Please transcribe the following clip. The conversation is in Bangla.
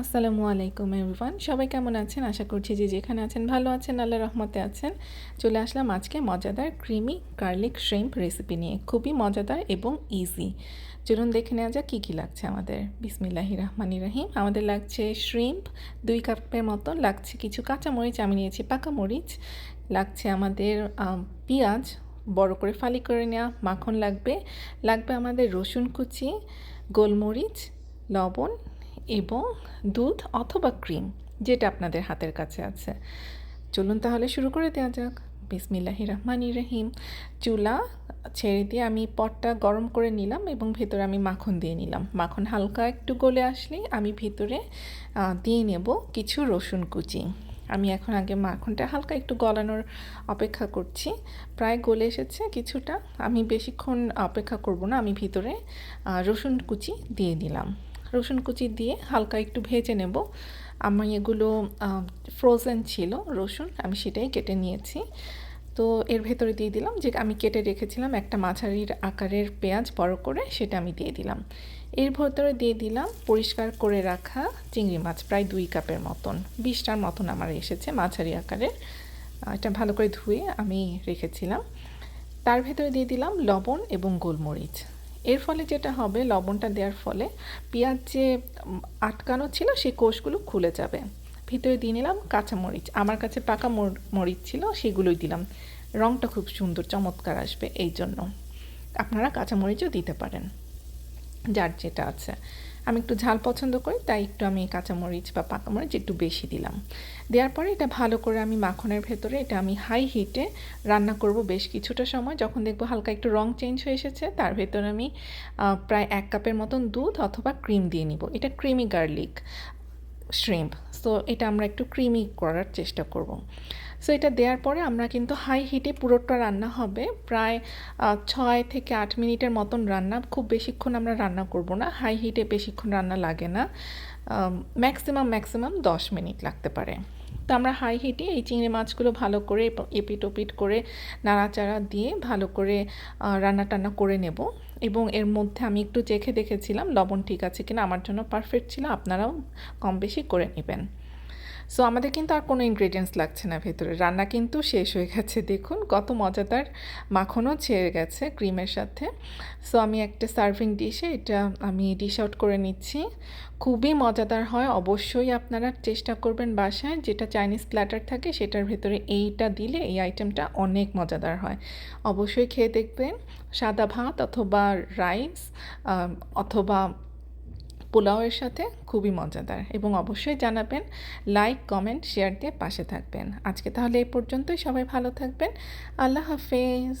আসসালামু আলাইকুম এভরিওয়ান সবাই কেমন আছেন? আশা করছি যে যেখানে আছেন ভালো আছেন, আল্লাহ রহমতে আছেন। চলে আসলাম আজকে মজাদার ক্রিমি গার্লিক শ্রিম্প রেসিপি নিয়ে। খুবই মজাদার এবং ইজি চলুন দেখে নেওয়া যাক কী কী লাগছে আমাদের। বিসমিল্লাহি রহমানি রহিম। আমাদের লাগছে শ্রিম্প দুই কাপের মতো লাগছে কিছু কাঁচা মরিচ আমি নিয়েছি পাকা মরিচ। লাগছে আমাদের পেঁয়াজ, বড় করে ফালি করে নেওয়া মাখন লাগবে। লাগবে আমাদের রসুন কুচি, গোলমরিচ, লবণ এবং দুধ অথবা ক্রিম, যেটা আপনাদের হাতের কাছে আছে। চলুন তাহলে শুরু করে দেওয়া যাক। বিসমিল্লাহি রহমানি রহিম। চুলা ছেড়ে দিয়ে আমি পটটা গরম করে নিলাম এবং ভেতরে আমি মাখন দিয়ে নিলাম। মাখন হালকা একটু গলে আসলেই আমি ভেতরে দিয়ে নেব কিছু রসুন কুচি। আমি এখন আগে মাখনটা হালকা একটু গলানোর অপেক্ষা করছি। প্রায় গলে এসেছে কিছুটা। আমি বেশিক্ষণ অপেক্ষা করব না। আমি ভিতরে রসুন কুচি দিয়ে দিলাম রসুন কুচি দিয়ে হালকা একটু ভেজে নেব। আমি এগুলো ফ্রোজেন ছিল রসুন, আমি সেটাই কেটে নিয়েছি। তো এর ভেতরে দিয়ে দিলাম যে আমি কেটে রেখেছিলাম একটা মাঝারির আকারের পেঁয়াজ বড় করে, সেটা আমি দিয়ে দিলাম। এর ভেতরে দিয়ে দিলাম পরিষ্কার করে রাখা চিংড়ি মাছ, প্রায় দুই কাপের মতন। বিশটার মতন আমার এসেছে মাঝারি আকারের। এটা ভালো করে ধুয়ে আমি রেখেছিলাম। তার ভেতরে দিয়ে দিলাম লবণ এবং গোলমরিচ। এর ফলে যেটা হবে, লবণটা দেওয়ার ফলে পেঁয়াজ যে আটকানো ছিল, সেই কোষগুলো খুলে যাবে। ভিতরে দিয়ে নিলাম কাঁচামরিচ। আমার কাছে পাকা মর- মরিচ ছিল, সেগুলোই দিলাম। রঙটা খুব সুন্দর, চমৎকার আসবে এই জন্য। আপনারা কাঁচামরিচও দিতে পারেন, যার যেটা আছে। আমি একটু ঝাল পছন্দ করি, তাই একটু আমি কাঁচামরিচ বা পাকামরিচ একটু বেশি দিলাম। দেওয়ার পরে এটা ভালো করে আমি মাখনের ভেতরে এটা আমি হাই হিটে রান্না করব বেশ কিছুটা সময়। যখন দেখব হালকা একটু রং চেঞ্জ হয়ে এসেছে, তার ভেতরে আমি প্রায় এক কাপের মতন দুধ অথবা ক্রিম দিয়ে নিব। এটা ক্রিমি গার্লিক শ্রিম্প সো এটা আমরা একটু ক্রিমি করার চেষ্টা করব। সো এটা দেওয়ার পরে আমরা কিন্তু হাই হিটে পুরোটা রান্না হবে। প্রায় ছয় থেকে আট মিনিটের মতন রান্না। খুব বেশিক্ষণ আমরা রান্না করব না। হাই হিটে বেশিক্ষণ রান্না লাগে না। ম্যাক্সিমাম ম্যাক্সিমাম দশ মিনিট লাগতে পারে। তো আমরা হাই হিটে এই চিংড়ি মাছগুলো ভালো করে এপ- এপিট ওপিট করে নাড়াচাড়া দিয়ে ভালো করে রান্না টান্না করে নেব। এবং এর মধ্যে আমি একটু চেখে দেখেছিলাম, লবণ ঠিক আছে কিনা, আমার জন্য পারফেক্ট ছিল, আপনারাও কম বেশি করে নেবেন। সো আমাদের কিন্তু আর কোনো ইনগ্রেডিয়েন্টস লাগছে না ভেতরে। রান্না কিন্তু শেষ হয়ে গেছে। দেখুন, কত মজাদার মাখনও ছেড়ে গেছে ক্রিমের সাথে। সো আমি একটা সার্ভিং ডিশে এটা আমি ডিশ আউট করে নিচ্ছি। খুবই মজাদার হয়। অবশ্যই আপনারা চেষ্টা করবেন বাসায়। যেটা চাইনিজ প্ল্যাটার থাকে, সেটার ভেতরে এইটা দিলে এই আইটেমটা অনেক মজাদার হয়। অবশ্যই খেয়ে দেখবেন। সাদা ভাত অথবা রাইস অথবা পোলাওয়ের সাথে খুবই মজাদার এবং অবশ্যই জানাবেন লাইক কমেন্ট শেয়ার দিয়ে পাশে থাকবেন। আজকে তাহলে এই পর্যন্তই, সবাই ভালো থাকবেন। আল্লাহ হাফেজ।